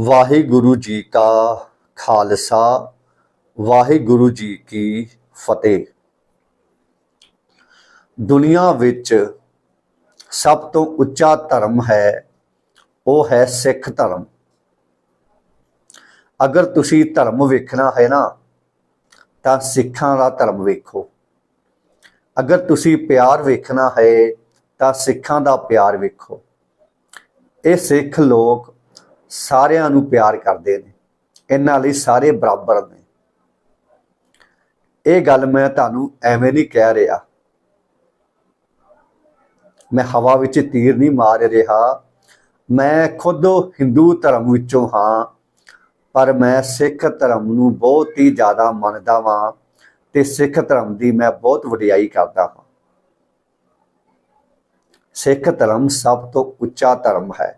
ਵਾਹਿਗੁਰੂ ਜੀ ਕਾ ਖਾਲਸਾ, ਵਾਹਿਗੁਰੂ ਜੀ ਕੀ ਫਤਿਹ। ਦੁਨੀਆ ਵਿੱਚ ਸਭ ਤੋਂ ਉੱਚਾ ਧਰਮ ਹੈ, ਉਹ ਹੈ ਸਿੱਖ ਧਰਮ। ਅਗਰ ਤੁਸੀਂ ਧਰਮ ਵੇਖਣਾ ਹੈ ਨਾ, ਤਾਂ ਸਿੱਖਾਂ ਦਾ ਧਰਮ ਵੇਖੋ। ਅਗਰ ਤੁਸੀਂ ਪਿਆਰ ਵੇਖਣਾ ਹੈ, ਤਾਂ ਸਿੱਖਾਂ ਦਾ ਪਿਆਰ ਵੇਖੋ। ਇਹ ਸਿੱਖ ਲੋਕ ਸਾਰਿਆਂ ਨੂੰ ਪਿਆਰ ਕਰਦੇ ਨੇ, ਇਹਨਾਂ ਲਈ ਸਾਰੇ ਬਰਾਬਰ ਨੇ। ਇਹ ਗੱਲ ਮੈਂ ਤੁਹਾਨੂੰ ਐਵੇਂ ਨਹੀਂ ਕਹਿ ਰਿਹਾ। ਮੈਂ ਹਵਾ ਵਿੱਚ ਤੀਰ ਨਹੀਂ ਮਾਰ ਰਿਹਾ। ਮੈਂ ਖੁਦ ਹਿੰਦੂ ਧਰਮ ਵਿੱਚੋਂ ਹਾਂ, ਪਰ ਮੈਂ ਸਿੱਖ ਧਰਮ ਨੂੰ ਬਹੁਤ ਹੀ ਜ਼ਿਆਦਾ ਮੰਨਦਾ ਹਾਂ ਤੇ ਸਿੱਖ ਧਰਮ ਦੀ ਮੈਂ ਬਹੁਤ ਵਡਿਆਈ ਕਰਦਾ ਹਾਂ ਸਿੱਖ ਧਰਮ ਸਭ ਤੋਂ ਉੱਚਾ ਧਰਮ ਹੈ।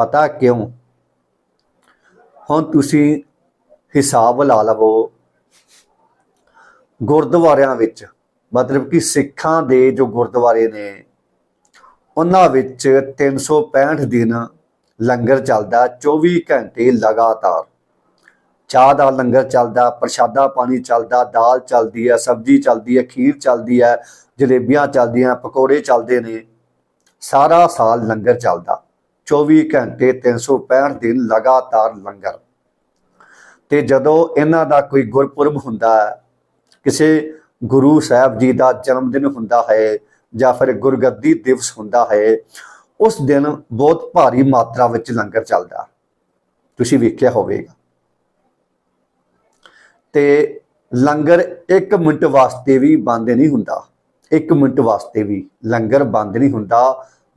ਪਤਾ ਕਿਉਂ? ਹੁਣ ਤੁਸੀਂ ਹਿਸਾਬ ਲਾ ਲਵੋ ਗੁਰਦੁਆਰਿਆਂ ਵਿੱਚ, ਮਤਲਬ ਕਿ ਸਿੱਖਾਂ ਦੇ ਜੋ ਗੁਰਦੁਆਰੇ ਨੇ, ਉਹਨਾਂ ਵਿੱਚ 365 ਦਿਨ ਲੰਗਰ ਚੱਲਦਾ 24 ਘੰਟੇ ਲਗਾਤਾਰ। ਚਾਹ ਦਾ ਲੰਗਰ ਚੱਲਦਾ, ਪ੍ਰਸ਼ਾਦਾ ਪਾਣੀ ਚੱਲਦਾ, ਦਾਲ ਚੱਲਦੀ ਹੈ, ਸਬਜ਼ੀ ਚੱਲਦੀ ਹੈ, ਖੀਰ ਚੱਲਦੀ ਹੈ, ਜਲੇਬੀਆਂ ਚੱਲਦੀਆਂ, ਪਕੌੜੇ ਚੱਲਦੇ ਨੇ। ਸਾਰਾ ਸਾਲ ਲੰਗਰ ਚੱਲਦਾ। 24 ਘੰਟੇ 365 ਦਿਨ ਲਗਾਤਾਰ ਲੰਗਰ। ਤੇ ਜਦੋਂ ਇਹਨਾਂ ਦਾ ਕੋਈ ਗੁਰਪੁਰਬ ਹੁੰਦਾ ਹੈ, ਕਿਸੇ ਗੁਰੂ ਸਾਹਿਬ ਜੀ ਦਾ ਜਨਮ ਦਿਨ ਹੁੰਦਾ ਹੈ ਜਾਂ ਫਿਰ ਗੁਰਗੱਦੀ ਦਿਵਸ ਹੁੰਦਾ ਹੈ, ਉਸ ਦਿਨ ਬਹੁਤ ਭਾਰੀ ਮਾਤਰਾ ਵਿੱਚ ਲੰਗਰ ਚੱਲਦਾ ਤੁਸੀਂ ਵੇਖਿਆ ਹੋਵੇਗਾ। ਤੇ ਲੰਗਰ 1 ਮਿੰਟ ਵਾਸਤੇ ਵੀ ਬੰਦ ਨਹੀਂ ਹੁੰਦਾ। 1 ਮਿੰਟ ਵਾਸਤੇ ਵੀ ਲੰਗਰ ਬੰਦ ਨਹੀਂ ਹੁੰਦਾ।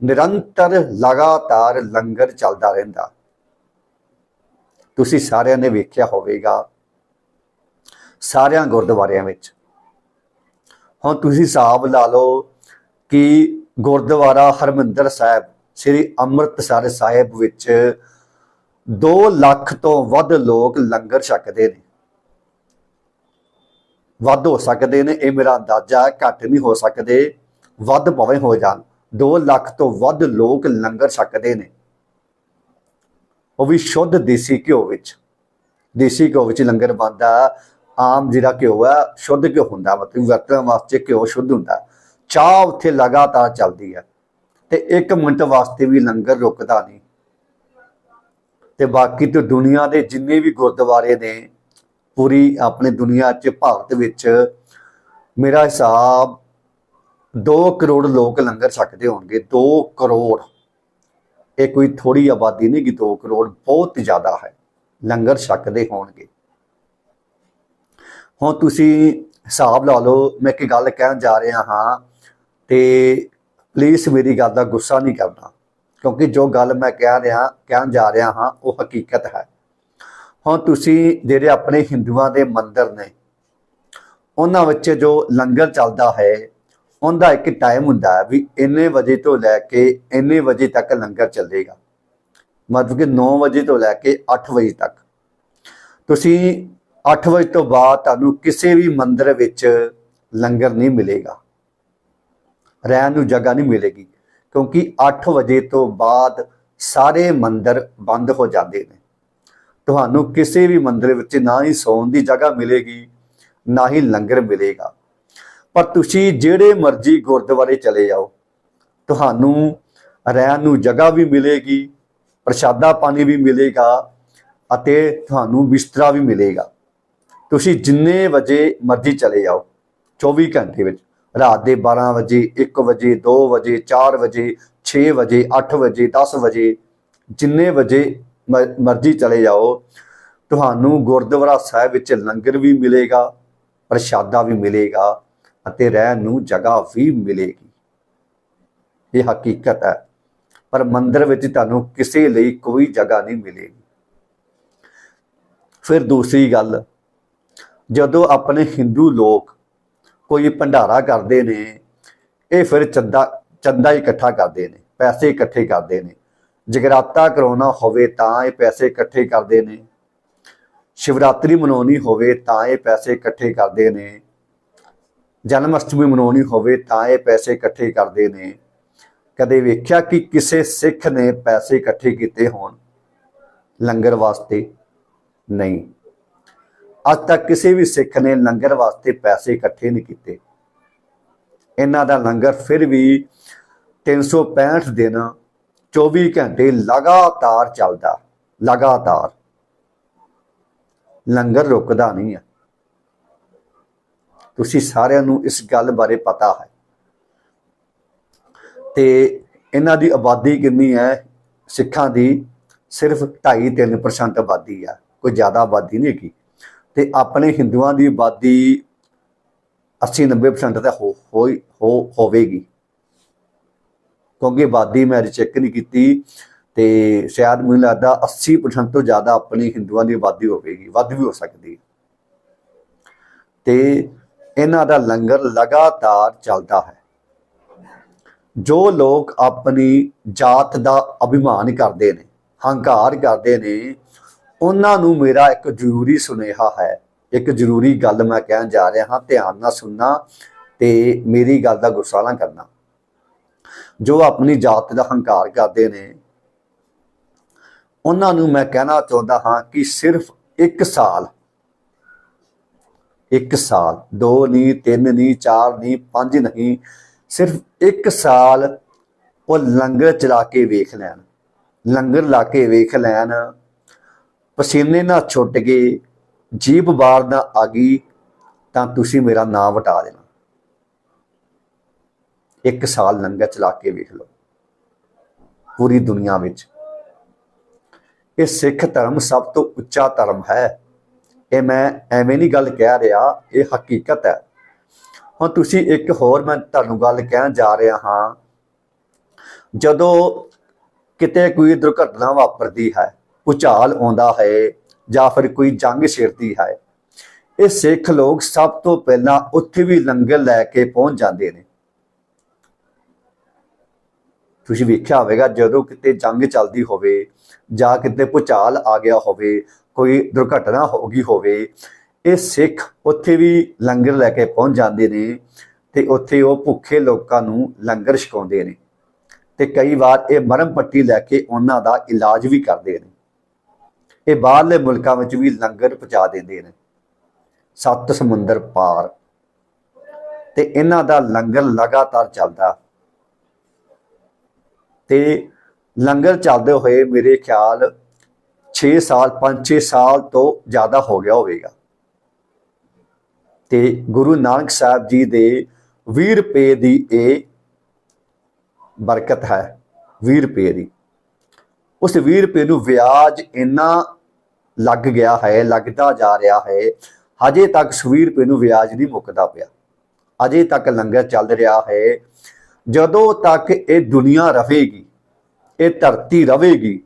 ਨਿਰੰਤਰ ਲਗਾਤਾਰ ਲੰਗਰ ਚੱਲਦਾ ਰਹਿੰਦਾ। ਤੁਸੀਂ ਸਾਰਿਆਂ ਨੇ ਵੇਖਿਆ ਹੋਵੇਗਾ, ਸਾਰਿਆਂ ਗੁਰਦੁਆਰਿਆਂ ਵਿੱਚ। ਹੁਣ ਤੁਸੀਂ ਹਿਸਾਬ ਲਾ ਲਓ ਕਿ ਗੁਰਦੁਆਰਾ ਹਰਮੰਦਰ ਸਾਹਿਬ, ਸ੍ਰੀ ਅੰਮ੍ਰਿਤਸਰ ਸਾਹਿਬ ਵਿੱਚ 2 ਲੱਖ ਤੋਂ ਵੱਧ ਲੋਕ ਲੰਗਰ ਛਕਦੇ ਨੇ। ਵੱਧ ਹੋ ਸਕਦੇ ਨੇ, ਇਹ ਮੇਰਾ ਅੰਦਾਜ਼ਾ ਘੱਟ ਨਹੀਂ ਹੋ ਸਕਦੇ, ਵੱਧ ਭਾਵੇਂ ਹੋ ਜਾਣ। 2 ਲੱਖ ਤੋਂ ਵੱਧ ਲੋਕ ਲੰਗਰ ਛਕਦੇ ਨੇ। ਉਹ ਵੀ ਸ਼ੁੱਧ ਦੇਸੀ ਘਿਓ ਵਿੱਚ। ਦੇਸੀ ਘਿਓ ਵਿੱਚ ਲੰਗਰ ਬਣਦਾ, ਆਮ ਜਿਹੜਾ ਘਿਓ ਹੈ ਸ਼ੁੱਧ ਘਿਓ ਹੁੰਦਾ, ਮਤਲਬ ਵਰਤਣ ਵਾਸਤੇ ਘਿਓ ਸ਼ੁੱਧ ਹੁੰਦਾ। ਚਾਹ ਉੱਥੇ ਲਗਾਤਾਰ ਚੱਲਦੀ ਹੈ ਤੇ 1 ਮਿੰਟ ਵਾਸਤੇ ਵੀ ਲੰਗਰ ਰੁਕਦਾ ਨਹੀਂ। ਤੇ ਬਾਕੀ ਤੇ ਦੁਨੀਆ ਦੇ ਜਿੰਨੇ ਵੀ ਗੁਰਦੁਆਰੇ ਨੇ, ਪੂਰੀ ਆਪਣੇ ਦੁਨੀਆ 'ਚ, ਭਾਰਤ ਵਿੱਚ, ਮੇਰਾ ਹਿਸਾਬ 2 ਕਰੋੜ ਲੋਕ ਲੰਗਰ ਛਕਦੇ ਹੋਣਗੇ 2 ਕਰੋੜ। ਇਹ ਕੋਈ ਥੋੜੀ ਆਬਾਦੀ ਨਹੀਂ ਕਿ 2 ਕਰੋੜ ਬਹੁਤ ਜ਼ਿਆਦਾ ਹੈ, ਲੰਗਰ ਛਕਦੇ ਹੋਣਗੇ। ਹੁਣ ਤੁਸੀਂ ਹਿਸਾਬ ਲਾ ਲਓ, ਮੈਂ ਇੱਕ ਗੱਲ ਕਹਿਣ ਜਾ ਰਿਹਾ ਹਾਂ ਤੇ ਪਲੀਜ਼ ਮੇਰੀ ਗੱਲ ਦਾ ਗੁੱਸਾ ਨਹੀਂ ਕਰਨਾ, ਕਿਉਂਕਿ ਜੋ ਗੱਲ ਮੈਂ ਕਹਿ ਰਿਹਾ, ਕਹਿਣ ਜਾ ਰਿਹਾ ਹਾਂ, ਉਹ ਹਕੀਕਤ ਹੈ। ਹੁਣ ਤੁਸੀਂ ਜਿਹੜੇ ਆਪਣੇ ਹਿੰਦੂਆਂ ਦੇ ਮੰਦਰ ਨੇ, ਉਹਨਾਂ ਵਿੱਚ ਜੋ ਲੰਗਰ ਚੱਲਦਾ ਹੈ ਉਹਦਾ ਇੱਕ ਟਾਈਮ ਹੁੰਦਾ ਹੈ ਵੀ ਇੰਨੇ ਵਜੇ ਤੋਂ ਲੈ ਕੇ ਇੰਨੇ ਵਜੇ ਤੱਕ ਲੰਗਰ ਚੱਲੇਗਾ। ਮਤਲਬ ਕਿ 9 ਵਜੇ ਤੋਂ ਲੈ ਕੇ 8 ਵਜੇ ਤੱਕ। ਤੁਸੀਂ 8 ਵਜੇ ਤੋਂ ਬਾਅਦ ਤੁਹਾਨੂੰ ਕਿਸੇ ਵੀ ਮੰਦਿਰ ਵਿੱਚ ਲੰਗਰ ਨਹੀਂ ਮਿਲੇਗਾ। ਰਹਿਣ ਨੂੰ ਜਗ੍ਹਾ ਨਹੀਂ ਮਿਲੇਗੀ, ਕਿਉਂਕਿ 8 ਵਜੇ ਤੋਂ ਬਾਅਦ ਸਾਰੇ ਮੰਦਿਰ ਬੰਦ ਹੋ ਜਾਂਦੇ ਨੇ। ਤੁਹਾਨੂੰ ਕਿਸੇ ਵੀ ਮੰਦਿਰ ਵਿੱਚ ਨਾ ਹੀ ਸੌਣ ਦੀ ਜਗ੍ਹਾ ਮਿਲੇਗੀ, ਨਾ ਹੀ ਲੰਗਰ ਮਿਲੇਗਾ। ਪਰ ਤੁਸੀਂ ਜਿਹੜੇ ਮਰਜ਼ੀ ਗੁਰਦੁਆਰੇ ਚਲੇ ਜਾਓ, ਤੁਹਾਨੂੰ ਰਹਿਣ ਨੂੰ ਜਗ੍ਹਾ ਵੀ ਮਿਲੇਗੀ, ਪ੍ਰਸ਼ਾਦਾ ਪਾਣੀ ਵੀ ਮਿਲੇਗਾ ਅਤੇ ਤੁਹਾਨੂੰ ਬਿਸਤਰਾ ਵੀ ਮਿਲੇਗਾ। ਤੁਸੀਂ ਜਿੰਨੇ ਵਜੇ ਮਰਜ਼ੀ ਚਲੇ ਜਾਓ 24 ਘੰਟੇ ਵਿੱਚ। ਰਾਤ ਦੇ 12 ਵਜੇ 1 ਵਜੇ 2 ਵਜੇ 4 ਵਜੇ 6 ਵਜੇ 8 ਵਜੇ 10 ਵਜੇ, ਜਿੰਨੇ ਵਜੇ ਮ- ਮਰਜ਼ੀ ਚਲੇ ਜਾਓ, ਤੁਹਾਨੂੰ ਗੁਰਦੁਆਰਾ ਸਾਹਿਬ ਵਿੱਚ ਲੰਗਰ ਵੀ ਮਿਲੇਗਾ, ਪ੍ਰਸ਼ਾਦਾ ਵੀ ਮਿਲੇਗਾ ਅਤੇ ਰਹਿਣ ਨੂੰ ਜਗ੍ਹਾ ਵੀ ਮਿਲੇਗੀ। ਇਹ ਹਕੀਕਤ ਹੈ, ਪਰ ਮੰਦਰ ਵਿੱਚ ਤੁਹਾਨੂੰ ਕਿਸੇ ਲਈ ਕੋਈ ਜਗ੍ਹਾ ਨਹੀਂ ਮਿਲੇਗੀ। ਫਿਰ ਦੂਸਰੀ ਗੱਲ, ਜਦੋਂ ਆਪਣੇ ਹਿੰਦੂ ਲੋਕ ਕੋਈ ਭੰਡਾਰਾ ਕਰਦੇ ਨੇ, ਇਹ ਫਿਰ ਚੰਦਾ ਚੰਦਾ ਇਕੱਠਾ ਕਰਦੇ ਨੇ, ਪੈਸੇ ਇਕੱਠੇ ਕਰਦੇ ਨੇ। ਜਗਰਾਤਾ ਕਰਾਉਣਾ ਹੋਵੇ ਤਾਂ ਇਹ ਪੈਸੇ ਇਕੱਠੇ ਕਰਦੇ ਨੇ। ਸ਼ਿਵਰਾਤਰੀ ਮਨਾਉਣੀ ਹੋਵੇ ਤਾਂ ਇਹ ਪੈਸੇ ਇਕੱਠੇ ਕਰਦੇ ਨੇ। ਜਨਮ ਅਸ਼ਟਮੀ ਮਨਾਉਣੀ ਹੋਵੇ ਤਾਂ ਇਹ ਪੈਸੇ ਇਕੱਠੇ ਕਰਦੇ ਨੇ। ਕਦੇ ਵੇਖਿਆ ਕਿ ਕਿਸੇ ਸਿੱਖ ਨੇ ਪੈਸੇ ਇਕੱਠੇ ਕੀਤੇ ਹੋਣ? ਲੰਗਰ ਵਾਸਤੇ ਨਹੀਂ। ਅੱਜ ਤੱਕ ਕਿਸੇ ਵੀ ਸਿੱਖ ਨੇ ਲੰਗਰ ਵਾਸਤੇ ਪੈਸੇ ਇਕੱਠੇ ਨਹੀਂ ਕੀਤੇ। ਇਹਨਾਂ ਦਾ ਲੰਗਰ ਫਿਰ ਵੀ 365 ਦਿਨ 24 ਘੰਟੇ ਲਗਾਤਾਰ ਚੱਲਦਾ। ਲਗਾਤਾਰ। ਲੰਗਰ ਰੁਕਦਾ ਨਹੀਂ ਹੈ ਤੁਸੀਂ ਸਾਰਿਆਂ ਨੂੰ ਇਸ ਗੱਲ ਬਾਰੇ ਪਤਾ ਹੈ। ਤੇ ਇਹਨਾਂ ਦੀ ਆਬਾਦੀ ਕਿੰਨੀ ਹੈ? ਸਿੱਖਾਂ ਦੀ ਸਿਰਫ 2.5-3% ਆਬਾਦੀ ਆ, ਕੋਈ ਜ਼ਿਆਦਾ ਆਬਾਦੀ ਨਹੀਂ ਹੈਗੀ। ਤੇ ਆਪਣੇ ਹਿੰਦੂਆਂ ਦੀ ਆਬਾਦੀ 80-90% ਤਾਂ ਹੋ, ਹੋਈ- ਹੋ, ਹੋਵੇਗੀ। ਕਿਉਂਕਿ ਆਬਾਦੀ ਮੈਂ ਚੈੱਕ ਨਹੀਂ ਕੀਤੀ ਤੇ ਸ਼ਾਇਦ ਮੈਨੂੰ ਲੱਗਦਾ 80% ਤੋਂ ਜ਼ਿਆਦਾ ਆਪਣੀ ਹਿੰਦੂਆਂ ਦੀ ਆਬਾਦੀ ਹੋਵੇਗੀ, ਵੱਧ ਵੀ ਹੋ ਸਕਦੀ ਹੈ। ਤੇ ਇਹਨਾਂ ਦਾ ਲੰਗਰ ਲਗਾਤਾਰ ਚੱਲਦਾ ਹੈ। ਜੋ ਲੋਕ ਆਪਣੀ ਜਾਤ ਦਾ ਅਭਿਮਾਨ ਕਰਦੇ ਨੇ, ਹੰਕਾਰ ਕਰਦੇ ਨੇ, ਉਹਨਾਂ ਨੂੰ ਮੇਰਾ ਇੱਕ ਜ਼ਰੂਰੀ ਸੁਨੇਹਾ ਹੈ। ਇੱਕ ਜ਼ਰੂਰੀ ਗੱਲ ਮੈਂ ਕਹਿਣ ਜਾ ਰਿਹਾ ਹਾਂ, ਧਿਆਨ ਨਾਲ ਸੁਣਨਾ ਤੇ ਮੇਰੀ ਗੱਲ ਦਾ ਗੁੱਸਾ ਨਾ ਕਰਨਾ। ਜੋ ਆਪਣੀ ਜਾਤ ਦਾ ਹੰਕਾਰ ਕਰਦੇ ਨੇ, ਉਹਨਾਂ ਨੂੰ ਮੈਂ ਕਹਿਣਾ ਚਾਹੁੰਦਾ ਹਾਂ ਕਿ ਸਿਰਫ 1 ਸਾਲ ਇੱਕ ਸਾਲ, ਦੋ ਨਹੀਂ, ਤਿੰਨ ਨਹੀਂ, ਚਾਰ ਨਹੀਂ, ਪੰਜ ਨਹੀਂ, ਸਿਰਫ ਇੱਕ ਸਾਲ ਉਹ ਲੰਗਰ ਚਲਾ ਕੇ ਵੇਖ ਲੈਣ। ਲੰਗਰ ਲਾ ਕੇ ਵੇਖ ਲੈਣ, ਪਸੀਨੇ ਨਾਲ ਛੁੱਟ ਗਏ ਜੀਬ ਬਾਰ ਨਾ ਆ ਗਈ, ਤਾਂ ਤੁਸੀਂ ਮੇਰਾ ਨਾਮ ਵਟਾ ਦੇਣਾ। ਇੱਕ ਸਾਲ ਲੰਗਰ ਚਲਾ ਕੇ ਵੇਖ ਲਓ, ਪੂਰੀ ਦੁਨੀਆ ਵਿੱਚ। ਇਹ ਸਿੱਖ ਧਰਮ ਸਭ ਤੋਂ ਉੱਚਾ ਧਰਮ ਹੈ। ਇਹ ਮੈਂ ਐਵੇਂ ਨਹੀਂ ਗੱਲ ਕਹਿ ਰਿਹਾ, ਇਹ ਹਕੀਕਤ ਹੈ। ਹੁਣ ਤੁਸੀਂ ਇੱਕ ਹੋਰ ਮੈਂ ਤੁਹਾਨੂੰ ਗੱਲ ਕਹਿਣ ਜਾ ਰਿਹਾ ਹਾਂ। ਜਦੋਂ ਕਿਤੇ ਕੋਈ ਦੁਰਘਟਨਾ ਵਾਪਰਦੀ ਹੈ ਭੁਚਾਲ ਆਉਂਦਾ ਹੈ ਜਾਂ ਫਿਰ ਕੋਈ ਜੰਗ ਛੇੜਦੀ ਹੈ, ਇਹ ਸਿੱਖ ਲੋਕ ਸਭ ਤੋਂ ਪਹਿਲਾਂ ਉੱਥੇ ਵੀ ਲੰਗਰ ਲੈ ਕੇ ਪਹੁੰਚ ਜਾਂਦੇ ਨੇ। ਤੁਸੀਂ ਵੇਖਿਆ ਹੋਵੇਗਾ, ਜਦੋਂ ਕਿਤੇ ਜੰਗ ਚੱਲਦੀ ਹੋਵੇ ਜਾਂ ਕਿਤੇ ਭੁਚਾਲ ਆ ਗਿਆ ਹੋਵੇ, ਕੋਈ ਦੁਰਘਟਨਾ ਹੋ ਗਈ ਹੋਵੇ, ਇਹ ਸਿੱਖ ਉੱਥੇ ਵੀ ਲੰਗਰ ਲੈ ਕੇ ਪਹੁੰਚ ਜਾਂਦੇ ਨੇ ਤੇ ਉੱਥੇ ਉਹ ਭੁੱਖੇ ਲੋਕਾਂ ਨੂੰ ਲੰਗਰ ਛਕਾਉਂਦੇ ਨੇ। ਤੇ ਕਈ ਵਾਰ ਇਹ ਮਰਮ ਪੱਟੀ ਲੈ ਕੇ ਉਹਨਾਂ ਦਾ ਇਲਾਜ ਵੀ ਕਰਦੇ ਨੇ। ਇਹ ਬਾਹਰਲੇ ਮੁਲਕਾਂ ਵਿੱਚ ਵੀ ਲੰਗਰ ਪਹੁੰਚਾ ਦਿੰਦੇ ਨੇ। ਸੱਤ ਸਮੁੰਦਰ ਪਾਰ। ਤੇ ਇਹਨਾਂ ਦਾ ਲੰਗਰ ਲਗਾਤਾਰ ਚੱਲਦਾ। ਤੇ ਲੰਗਰ ਚੱਲਦੇ ਹੋਏ ਮੇਰੇ ਖਿਆਲ 6 ਸਾਲ 5-6 ਸਾਲ ਤੋਂ ਜ਼ਿਆਦਾ ਹੋ ਗਿਆ ਹੋਵੇਗਾ। ਤੇ ਗੁਰੂ ਨਾਨਕ ਸਾਹਿਬ ਜੀ ਦੇ 20 ਰੁਪਏ ਦੀ ਇਹ ਬਰਕਤ ਹੈ 20 ਰੁਪਏ ਦੀ। ਉਸ 20 ਰੁਪਏ ਨੂੰ ਵਿਆਜ ਇੰਨਾ ਲੱਗ ਗਿਆ ਹੈ, ਲੱਗਦਾ ਜਾ ਰਿਹਾ ਹੈ, ਹਜੇ ਤੱਕ 20 ਰੁਪਏ ਨੂੰ ਵਿਆਜ ਨਹੀਂ ਮੁੱਕਦਾ ਪਿਆ। ਅਜੇ ਤੱਕ ਲੰਗਰ ਚੱਲ ਰਿਹਾ ਹੈ। ਜਦੋਂ ਤੱਕ ਇਹ ਦੁਨੀਆ ਰਹੇਗੀ ਇਹ ਧਰਤੀ ਰਹੇਗੀ,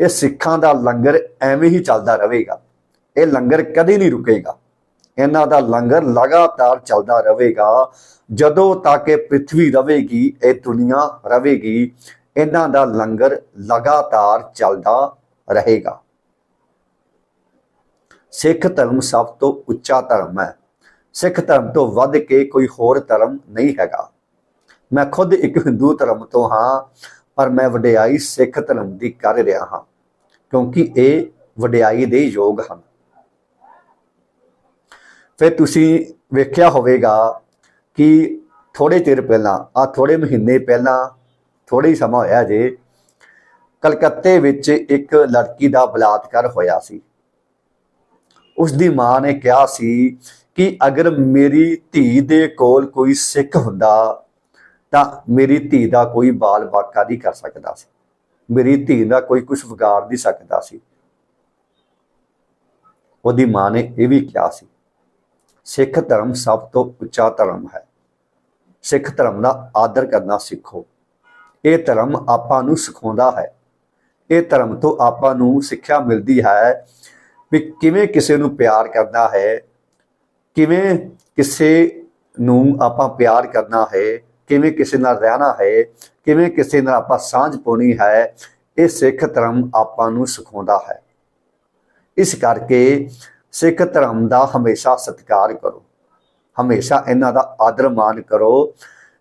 ਇਹ ਸਿੱਖਾਂ ਦਾ ਲੰਗਰ ਐਵੇਂ ਹੀ ਚੱਲਦਾ ਰਹੇਗਾ। ਇਹ ਲੰਗਰ ਕਦੇ ਨਹੀਂ ਰੁਕੇਗਾ। ਇਹਨਾਂ ਦਾ ਲੰਗਰ ਲਗਾਤਾਰ ਚੱਲਦਾ ਰਹੇਗਾ। ਜਦੋਂ ਤੱਕ ਇਹ ਪ੍ਰithvi ਰਹੇਗੀ, ਇਹ ਦੁਨੀਆ ਰਹੇਗੀ, ਇਹਨਾਂ ਦਾ ਲੰਗਰ ਲਗਾਤਾਰ ਚੱਲਦਾ ਰਹੇਗਾ। ਸਿੱਖ ਧਰਮ ਸਭ ਤੋਂ ਉੱਚਾ ਧਰਮ ਹੈ। ਸਿੱਖ ਧਰਮ ਤੋਂ ਵੱਧ ਕੇ ਕੋਈ ਹੋਰ ਧਰਮ ਨਹੀਂ ਹੈਗਾ। ਮੈਂ ਖੁਦ ਇੱਕ ਹਿੰਦੂ ਧਰਮ ਤੋਂ ਹਾਂ। ਪਰ ਮੈਂ ਵਡਿਆਈ ਸਿੱਖ ਧਰਮ ਦੀ ਕਰ ਰਿਹਾ ਹਾਂ, ਕਿਉਂਕਿ ਇਹ ਵਡਿਆਈ ਦੇ ਯੋਗ ਹਨ। ਫਿਰ ਤੁਸੀਂ ਵੇਖਿਆ ਹੋਵੇਗਾ ਕਿ ਥੋੜੇ ਚਿਰ ਪਹਿਲਾਂ ਆ ਥੋੜੇ ਮਹੀਨੇ ਪਹਿਲਾਂ ਥੋੜੇ ਹੀ ਸਮਾਂ ਹੋਇਆ ਜੇ, ਕਲਕੱਤੇ ਵਿੱਚ ਇੱਕ ਲੜਕੀ ਦਾ ਬਲਾਤਕਾਰ ਹੋਇਆ ਸੀ। ਉਸ ਦੀ ਮਾਂ ਨੇ ਕਿਹਾ ਸੀ ਕਿ ਅਗਰ ਮੇਰੀ ਧੀ ਦੇ ਕੋਲ ਕੋਈ ਸਿੱਖ ਹੁੰਦਾ ਤਾਂ ਮੇਰੀ ਧੀ ਦਾ ਕੋਈ ਬਾਲ ਬਾਕਾ ਨਹੀਂ ਕਰ ਸਕਦਾ ਸੀ। ਮੇਰੀ ਧੀ ਦਾ ਕੋਈ ਕੁਝ ਵਿਗਾੜ ਨਹੀਂ ਸਕਦਾ ਸੀ। ਉਹਦੀ ਮਾਂ ਨੇ ਇਹ ਵੀ ਕਿਹਾ ਸੀ, ਸਿੱਖ ਧਰਮ ਸਭ ਤੋਂ ਉੱਚਾ ਧਰਮ ਹੈ। ਸਿੱਖ ਧਰਮ ਦਾ ਆਦਰ ਕਰਨਾ ਸਿੱਖੋ। ਇਹ ਧਰਮ ਆਪਾਂ ਨੂੰ ਸਿਖਾਉਂਦਾ ਹੈ। ਇਹ ਧਰਮ ਤੋਂ ਆਪਾਂ ਨੂੰ ਸਿੱਖਿਆ ਮਿਲਦੀ ਹੈ ਵੀ ਕਿਵੇਂ ਕਿਸੇ ਨੂੰ ਪਿਆਰ ਕਰਨਾ ਹੈ, ਕਿਵੇਂ ਕਿਸੇ ਨੂੰ ਆਪਾਂ ਪਿਆਰ ਕਰਨਾ ਹੈ ਕਿਵੇਂ ਕਿਸੇ ਨਾਲ ਰਹਿਣਾ ਹੈ, ਕਿਵੇਂ ਕਿਸੇ ਨਾਲ ਆਪਾਂ ਸਾਂਝ ਪਾਉਣੀ ਹੈ, ਇਹ ਸਿੱਖ ਧਰਮ ਆਪਾਂ ਨੂੰ ਸਿਖਾਉਂਦਾ ਹੈ। ਇਸ ਕਰਕੇ ਸਿੱਖ ਧਰਮ ਦਾ ਹਮੇਸ਼ਾ ਸਤਿਕਾਰ ਕਰੋ। ਹਮੇਸ਼ਾ ਇਹਨਾਂ ਦਾ ਆਦਰ ਮਾਨ ਕਰੋ।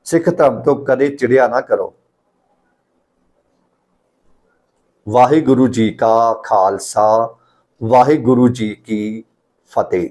ਸਿੱਖ ਧਰਮ ਤੋਂ ਕਦੇ ਚਿੜਿਆ ਨਾ ਕਰੋ। ਵਾਹਿਗੁਰੂ ਜੀ ਕਾ ਖਾਲਸਾ, ਵਾਹਿਗੁਰੂ ਜੀ ਕੀ ਫਤਿਹ।